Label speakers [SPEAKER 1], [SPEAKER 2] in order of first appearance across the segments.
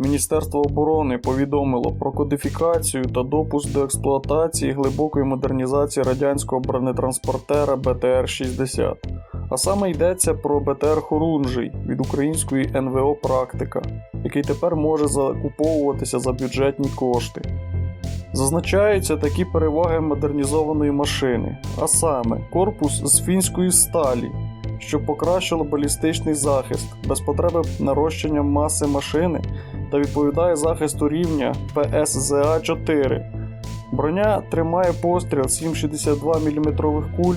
[SPEAKER 1] Міністерство оборони повідомило про кодифікацію та допуск до експлуатації глибокої модернізації радянського бронетранспортера БТР-60. А саме йдеться про БТР Хорунжий від української НВО Практика, який тепер може закуповуватися за бюджетні кошти. Зазначаються такі переваги модернізованої машини, а саме корпус з фінської сталі, що покращило балістичний захист без потреби нарощення маси машини та відповідає захисту рівня ПСЗА 4. Броня тримає постріл 7,62 мм куль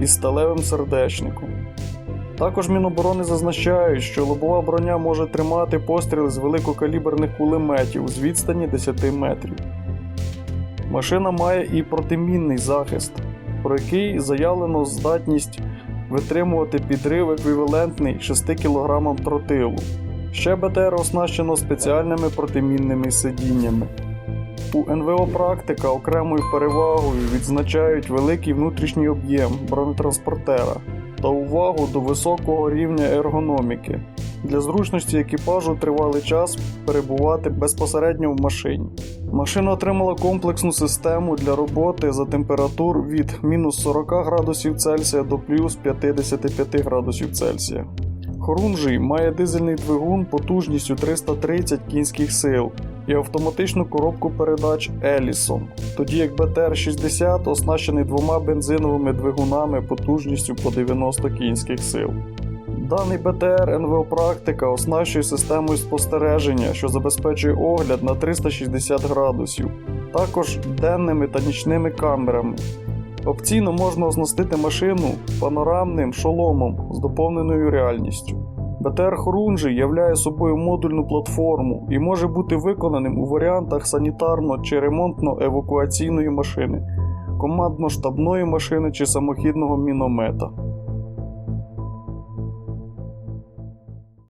[SPEAKER 1] із сталевим сердечником. Також Міноборони зазначають, що лобова броня може тримати постріли з великокаліберних кулеметів з відстані 10 метрів. Машина має і протимінний захист, про який заявлено здатність витримувати підрив еквівалентний 6 кг тротилу. Ще БТР оснащено спеціальними протимінними сидіннями. У НВО практика окремою перевагою відзначають великий внутрішній об'єм бронетранспортера та увагу до високого рівня ергономіки для зручності екіпажу тривалий час перебувати безпосередньо в машині. Машина отримала комплексну систему для роботи за температур від мінус 40 градусів Цельсія до плюс 55 градусів Цельсія. Хорунжий має дизельний двигун потужністю 330 кінських сил і автоматичну коробку передач Ellison, тоді як БТР-60 оснащений двома бензиновими двигунами потужністю по 90 кінських сил. Даний БТР НВО Практика оснащує системою спостереження, що забезпечує огляд на 360 градусів, також денними та нічними камерами. Опційно можна оснастити машину панорамним шоломом з доповненою реальністю. БТР Хорунжий являє собою модульну платформу і може бути виконаним у варіантах санітарно чи ремонтно-евакуаційної машини, командно-штабної машини чи самохідного міномета.